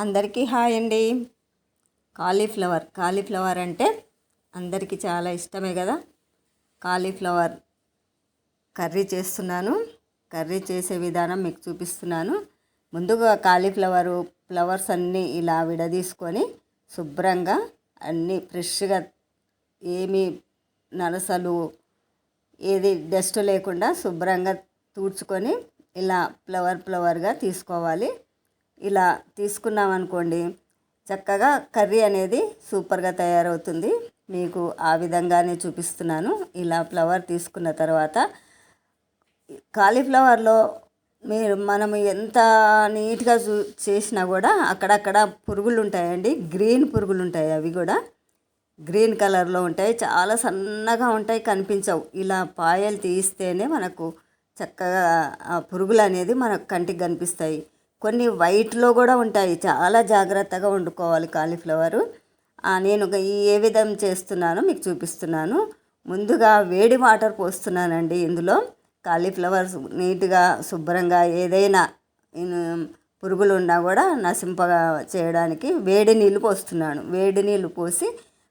అందరికీ హాయ్ అండి. Cauliflower cauliflower అంటే అందరికీ చాలా ఇష్టమే కదా. కాలీఫ్లవర్ కర్రీ చేస్తున్నాను. కర్రీ చేసే విధానం మీకు చూపిస్తున్నాను. ముందుగా కాలీఫ్లవరు ఫ్లవర్స్ అన్నీ ఇలా విడదీసుకొని శుభ్రంగా అన్నీ ఫ్రెష్గా ఏమీ నలసలు ఏది డస్ట్ లేకుండా శుభ్రంగా తూడ్చుకొని ఇలా ఫ్లవర్ ఫ్లవర్గా తీసుకోవాలి. ఇలా తీసుకున్నాం అనుకోండి చక్కగా కర్రీ అనేది సూపర్గా తయారవుతుంది. మీకు ఆ విధంగానే చూపిస్తున్నాను. ఇలా ఫ్లవర్ తీసుకున్న తర్వాత కాలీఫ్లవర్లో మీరు మనం ఎంత నీట్గా చూ చేసినా కూడా అక్కడక్కడ పురుగులు ఉంటాయండి. గ్రీన్ పురుగులు ఉంటాయి అవి కూడా. గ్రీన్ కలర్లో ఉంటాయి. చాలా సన్నగా ఉంటాయి కనిపించవు. ఇలా పాయలు తీస్తేనే మనకు చక్కగా ఆ పురుగులు అనేది మనకు కంటికి కనిపిస్తాయి. కొన్ని వైట్లో కూడా ఉంటాయి. చాలా జాగ్రత్తగా వండుకోవాలి కాలీఫ్లవరు. నేను ఒక ఏ విధం చేస్తున్నానో మీకు చూపిస్తున్నాను. ముందుగా వేడి వాటర్ పోస్తున్నానండి ఇందులో. కాలీఫ్లవర్స్ నీట్గా శుభ్రంగా ఏదైనా పురుగులు ఉన్నా కూడా నశింపగా చేయడానికి వేడి నీళ్ళు పోస్తున్నాను. వేడి నీళ్ళు పోసి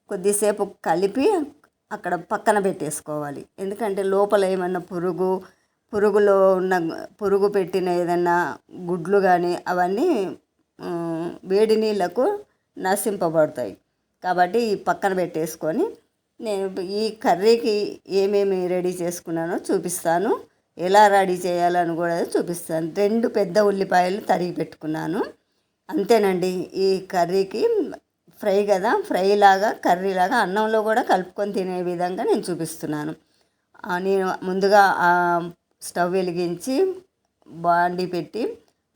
కొద్దిసేపు కలిపి అక్కడ పక్కన పెట్టేసుకోవాలి. ఎందుకంటే లోపల ఏమన్నా పురుగు పురుగులో ఉన్న పురుగు పెట్టిన ఏదైనా గుడ్లు కానీ అవన్నీ వేడి నీళ్ళకు నశింపబడతాయి. కాబట్టి ఈ పక్కన పెట్టేసుకొని నేను ఈ కర్రీకి ఏమేమి రెడీ చేసుకున్నానో చూపిస్తాను. ఎలా రెడీ చేయాలని కూడా చూపిస్తాను. రెండు పెద్ద ఉల్లిపాయలు తరిగి పెట్టుకున్నాను. అంతేనండి ఈ కర్రీకి ఫ్రై కదా ఫ్రై లాగా కర్రీ లాగా అన్నంలో కూడా కలుపుకొని తినే విధంగా నేను చూపిస్తున్నాను. నేను ముందుగా స్టవ్ వెలిగించి బాండి పెట్టి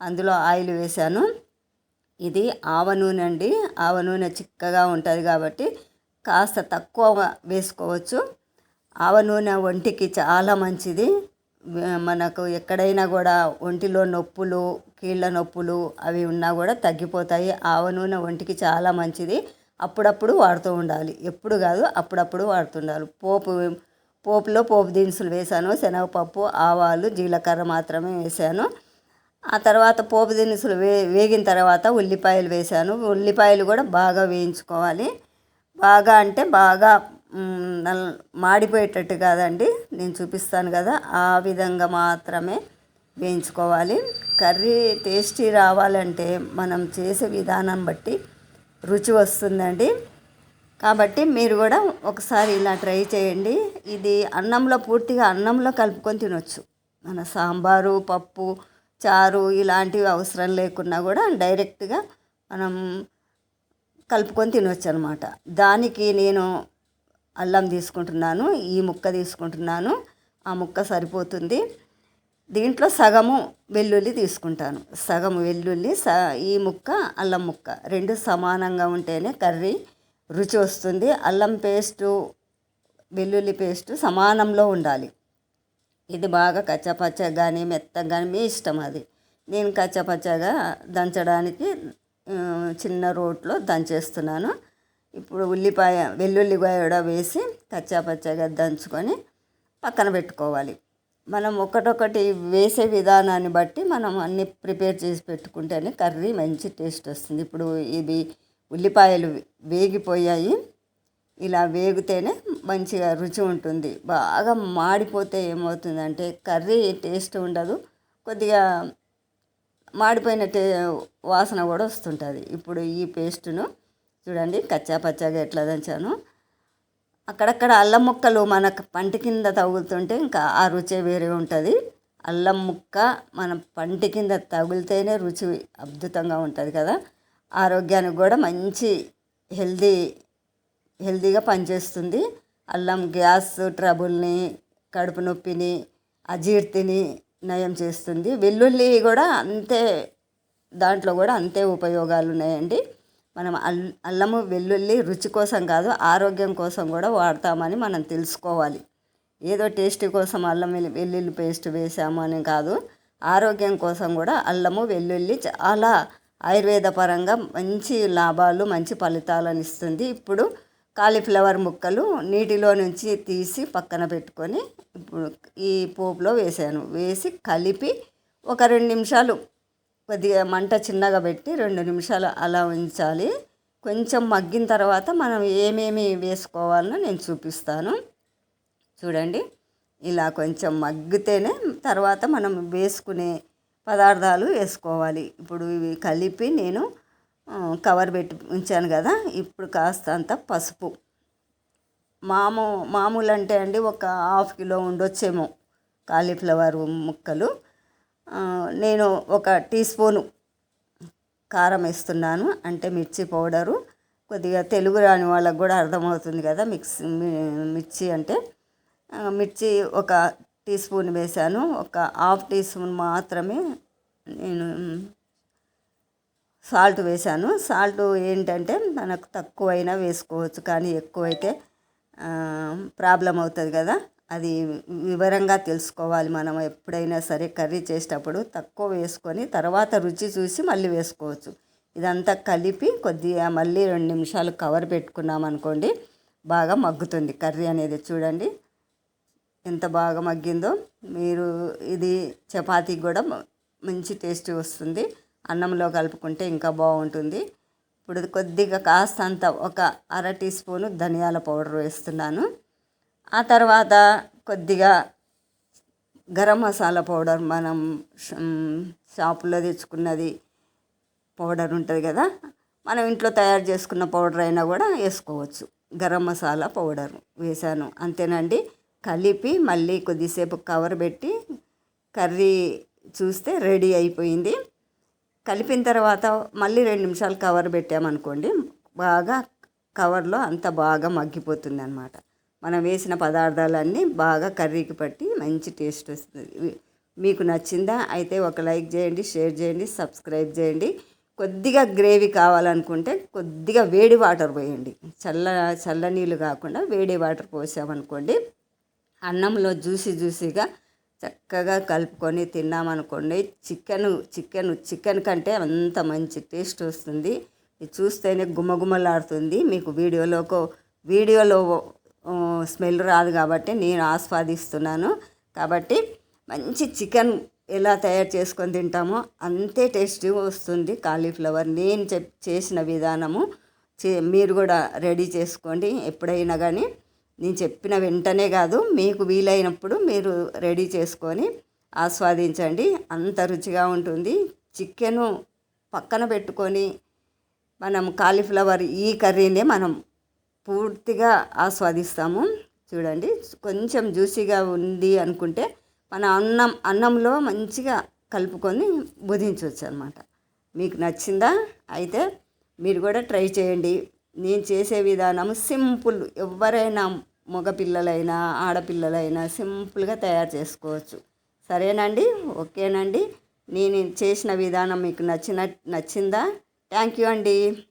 అందులో ఆయిల్ వేశాను. ఇది ఆవ నూనె అండి. ఆవ నూనె చిక్కగా ఉంటుంది కాబట్టి కాస్త తక్కువ వేసుకోవచ్చు. ఆవ నూనె ఒంటికి చాలా మంచిది. మనకు ఎక్కడైనా కూడా ఒంటిలో నొప్పులు కీళ్ళ నొప్పులు అవి ఉన్నా కూడా తగ్గిపోతాయి. ఆవ నూనె ఒంటికి చాలా మంచిది. అప్పుడప్పుడు వాడుతూ ఉండాలి. ఎప్పుడు కాదు అప్పుడప్పుడు వాడుతుండాలి. పోపు పోపులో పోపు దినుసులు వేసాను శనగపప్పు ఆవాలు జీలకర్ర మాత్రమే వేసాను ఆ తర్వాత పోపు దినుసులు వే వేగిన తర్వాత ఉల్లిపాయలు వేసాను ఉల్లిపాయలు కూడా బాగా వేయించుకోవాలి. బాగా అంటే బాగా మాడిపోయేటట్టు కాదండి. నేను చూపిస్తాను కదా ఆ విధంగా మాత్రమే వేయించుకోవాలి. కర్రీ టేస్టీ రావాలంటే మనం చేసే విధానం బట్టి రుచి వస్తుందండి. కాబట్టి మీరు కూడా ఒకసారి ఇలా ట్రై చేయండి. ఇది అన్నంలో పూర్తిగా అన్నంలో కలుపుకొని తినొచ్చు. మన సాంబారు పప్పు చారు ఇలాంటివి అవసరం లేకున్నా కూడా డైరెక్ట్గా మనం కలుపుకొని తినొచ్చు అనమాట దానికి నేను అల్లం తీసుకుంటున్నాను ఈ ముక్క తీసుకుంటున్నాను ఆ ముక్క సరిపోతుంది. దీంట్లో సగము వెల్లుల్లి తీసుకుంటాను. సగము వెల్లుల్లి స ఈ ముక్క అల్లం ముక్క రెండు సమానంగా ఉంటేనే కర్రీ రుచి వస్తుంది. అల్లం పేస్టు వెల్లుల్లి పేస్టు సమానంలో ఉండాలి. ఇది బాగా కచ్చపచ్చగా కానీ మెత్తగా కానీ మీ ఇష్టం అది. నేను కచ్చపచ్చగా దంచడానికి చిన్న రోట్లో దంచేస్తున్నాను. ఇప్పుడు ఉల్లిపాయ వెల్లుల్లి కూడా వేసి కచ్చాపచ్చగా దంచుకొని పక్కన పెట్టుకోవాలి. మనం ఒకటొకటి వేసే విధానాన్ని బట్టి మనం అన్ని ప్రిపేర్ చేసి పెట్టుకుంటేనే కర్రీ మంచి టేస్ట్ వస్తుంది. ఇప్పుడు ఇది ఉల్లిపాయలు వేగిపోయాయి. ఇలా వేగితేనే మంచిగా రుచి ఉంటుంది. బాగా మాడిపోతే ఏమవుతుందంటే కర్రీ టేస్ట్ ఉండదు. కొద్దిగా మాడిపోయిన టే వాసన కూడా వస్తుంటుంది. ఇప్పుడు ఈ పేస్టును చూడండి కచ్చా పచ్చాగా ఎట్లా దంచాను. అక్కడక్కడ అల్లం ముక్కలు మన పంటి కింద తగులుతుంటే ఇంకా ఆ రుచే వేరే ఉంటుంది. అల్లం ముక్క మన పంటి కింద తగిలితేనే రుచి అద్భుతంగా ఉంటుంది కదా. ఆరోగ్యానికి కూడా మంచి హెల్దీ హెల్దీగా పనిచేస్తుంది. అల్లం గ్యాస్ ట్రబుల్ని కడుపు నొప్పిని అజీర్తిని నయం చేస్తుంది. వెల్లుల్లి కూడా అంతే దాంట్లో కూడా అంతే ఉపయోగాలు ఉన్నాయండి. మనం అల్ అల్లము వెల్లుల్లి రుచి కోసం కాదు ఆరోగ్యం కోసం కూడా వాడతామని మనం తెలుసుకోవాలి. ఏదో టేస్ట్ కోసం అల్లం వెల్లుల్లి పేస్ట్ వేసాము అని కాదు ఆరోగ్యం కోసం కూడా అల్లము వెల్లుల్లి చాలా ఆయుర్వేద పరంగా మంచి లాభాలు మంచి ఫలితాలను ఇస్తుంది. ఇప్పుడు కాలీఫ్లవర్ ముక్కలు నీటిలో నుంచి తీసి పక్కన పెట్టుకొని ఇప్పుడు ఈ పోపులో వేసాను. వేసి కలిపి ఒక రెండు నిమిషాలు కొద్దిగా మంట చిన్నగా పెట్టి రెండు నిమిషాలు అలా ఉంచాలి. కొంచెం మగ్గిన తర్వాత మనం ఏమేమి వేసుకోవాలో నేను చూపిస్తాను. చూడండి ఇలా కొంచెం మగ్గితేనే తర్వాత మనం వేసుకునే పదార్థాలు వేసుకోవాలి. ఇప్పుడు ఇవి కలిపి నేను కవర్ పెట్టి ఉంచాను కదా ఇప్పుడు కాస్తంత పసుపు. మాము మామూలు అంటే అండి ఒక హాఫ్ కిలో ఉండొచ్చేమో కాలీఫ్లవర్ ముక్కలు. నేను ఒక టీ స్పూను కారం వేస్తున్నాను అంటే మిర్చి పౌడరు. కొద్దిగా తెలుగు రాని వాళ్ళకు కూడా అర్థమవుతుంది కదా మిక్స్ మిర్చి అంటే. మిర్చి ఒక టీ స్పూన్ వేశాను. ఒక హాఫ్ టీ స్పూన్ మాత్రమే నేను సాల్ట్ వేసాను సాల్ట్ ఏంటంటే మనకు తక్కువైనా వేసుకోవచ్చు కానీ ఎక్కువైతే ప్రాబ్లం అవుతుంది కదా. అది వివరంగా తెలుసుకోవాలి మనం. ఎప్పుడైనా సరే కర్రీ చేసేటప్పుడు తక్కువ వేసుకొని తర్వాత రుచి చూసి మళ్ళీ వేసుకోవచ్చు. ఇదంతా కలిపి కొద్దిగా మళ్ళీ రెండు నిమిషాలు కవర్ పెట్టుకున్నాం అనుకోండి బాగా మగ్గుతుంది కర్రీ అనేది. చూడండి. ఎంత బాగా మగ్గిందో మీరు ఇది చపాతీకి కూడా మంచి టేస్ట్ వస్తుంది. అన్నంలో కలుపుకుంటే ఇంకా బాగుంటుంది. ఇప్పుడు కొద్దిగా కాస్తంత ఒక అర టీ స్పూను ధనియాల పౌడర్ వేస్తున్నాను. ఆ తర్వాత కొద్దిగా గరం మసాలా పౌడర్ మనం షాపులో తెచ్చుకున్నది పౌడర్ ఉంటుంది కదా మనం ఇంట్లో తయారు చేసుకున్న పౌడర్ అయినా కూడా వేసుకోవచ్చు. గరం మసాలా పౌడర్ వేసాను అంతేనండి. కలిపి మళ్ళీ కొద్దిసేపు కవర్ పెట్టి కర్రీ చూస్తే రెడీ అయిపోయింది. కలిపిన తర్వాత మళ్ళీ రెండు నిమిషాలు కవర్ పెట్టామనుకోండి బాగా కవర్లో అంత బాగా మగ్గిపోతుంది అనమాట మనం వేసిన పదార్థాలన్నీ బాగా కర్రీకి పట్టి మంచి టేస్ట్ వస్తుంది. మీకు నచ్చిందా అయితే ఒక లైక్ చేయండి షేర్ చేయండి సబ్స్క్రైబ్ చేయండి. కొద్దిగా గ్రేవీ కావాలనుకుంటే కొద్దిగా వేడి వాటర్ పోయండి. చల్ల చల్ల నీళ్ళు కాకుండా వేడి వాటర్ పోసామనుకోండి అన్నంలో జ్యూసి జ్యూసీగా చక్కగా కలుపుకొని తిన్నామనుకోండి చికెన్ చికెన్ చికెన్ కంటే అంత మంచి టేస్ట్ వస్తుంది. చూస్తేనే గుమ్మగుమ్మలాడుతుంది మీకు వీడియోలోకి వీడియోలో స్మెల్ రాదు కాబట్టి నేను ఆస్వాదిస్తున్నాను. కాబట్టి మంచి చికెన్ ఎలా తయారు చేసుకొని తింటామో అంతే టేస్ట్ వస్తుంది కాలీఫ్లవర్. నేను చెప్ చేసిన విధానము చే మీరు కూడా రెడీ చేసుకోండి. ఎప్పుడైనా కానీ నేను చెప్పిన వెంటనే కాదు మీకు వీలైనప్పుడు మీరు రెడీ చేసుకొని ఆస్వాదించండి. అంత రుచిగా ఉంటుంది. చికెను పక్కన పెట్టుకొని మనం కాలీఫ్లవర్ ఈ కర్రీనే మనం పూర్తిగా ఆస్వాదిస్తాము. చూడండి కొంచెం జ్యూసీగా ఉంది అనుకుంటే మన అన్నం అన్నంలో మంచిగా కలుపుకొని బుధించవచ్చు అనమాట మీకు నచ్చిందా? అయితే మీరు కూడా ట్రై చేయండి. నేను చేసే విధానం సింపుల్. ఎవరైనా మగపిల్లలైనా ఆడపిల్లలైనా సింపుల్గా తయారు చేసుకోవచ్చు. సరేనండి? ఓకేనండి. నేను చేసిన విధానం మీకు నచ్చిన నచ్చిందా? థ్యాంక్ యూ అండి.